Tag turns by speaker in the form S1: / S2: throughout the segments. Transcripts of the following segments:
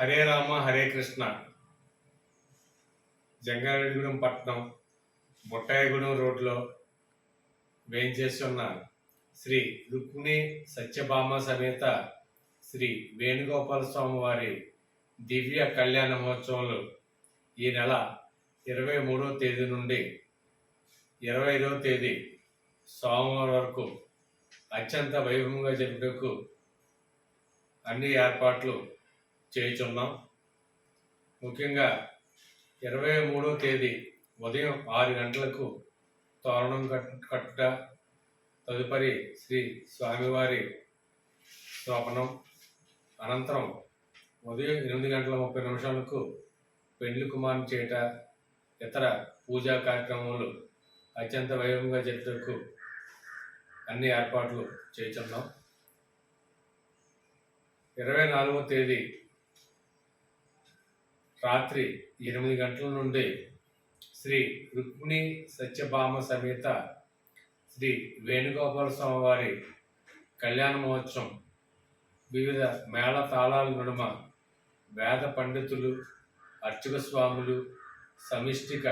S1: హరే రామ హరే కృష్ణ. జంగారెడ్డిగూడెం పట్టణం బొట్టాయిగూడెం రోడ్లో వేయించేసి శ్రీ రుక్మిణి సత్యభామ సమేత శ్రీ వేణుగోపాల స్వామి వారి దివ్య కళ్యాణ మహోత్సవాలు ఈ నెల ఇరవై మూడవ తేదీ నుండి ఇరవై ఐదవ తేదీ సోమవారం వరకు అత్యంత వైభవంగా జరుపుటకు అన్ని ఏర్పాట్లు చేయుచున్నాం ముఖ్యంగా ఇరవై మూడవ తేదీ ఉదయం ఆరు గంటలకు తోరణం కట్ కట్టుట తదుపరి శ్రీ స్వామివారి శోభనం అనంతరం ఉదయం ఎనిమిది గంటల ముప్పై నిమిషాలకు పెండ్లి కుమారుని చేయట ఇతర పూజా కార్యక్రమాలు అత్యంత వైభవంగా జరిపేందుకు అన్ని ఏర్పాట్లు చేస్తున్నాం ఇరవై నాలుగవ తేదీ రాత్రి ఎనిమిది గంటల నుండి శ్రీ రుక్మిణి సత్యభామ సమేత శ్రీ వేణుగోపాల స్వామివారి కళ్యాణ మహోత్సవం వివిధ మేళ తాళాల నడుమ వేద పండితులు అర్చక స్వాములు సమిష్టిక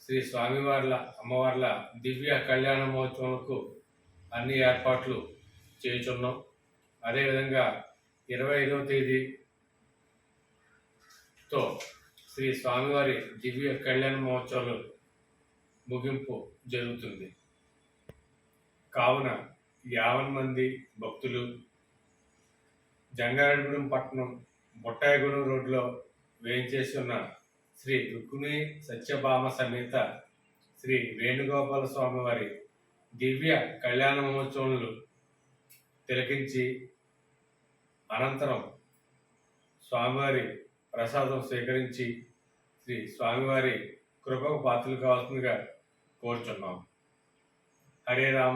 S1: శ్రీ స్వామివార్ల అమ్మవార్ల దివ్య కళ్యాణ మహోత్సవాలకు అన్ని ఏర్పాట్లు చేయుచున్నాం. అదేవిధంగా ఇరవై ఐదవ తేదీ తో శ్రీ స్వామివారి దివ్య కళ్యాణ మహోత్సవాలు ముగింపు జరుగుతుంది. కావున యావన్ మంది భక్తులు జంగారెడ్డిగూడెం పట్టణం బొట్టాయిగూడెం రోడ్లో వేయించేసి ఉన్న శ్రీ రుక్మిణి సత్యభామ సమేత శ్రీ వేణుగోపాల స్వామివారి దివ్య కళ్యాణ మహోత్సవాలు తిలకించి అనంతరం స్వామివారి ప్రసాదం స్వీకరించి శ్రీ స్వామివారి కృపకు పాత్రలు కావాల్సిందిగా కోరుచున్నాం. హరే రామ.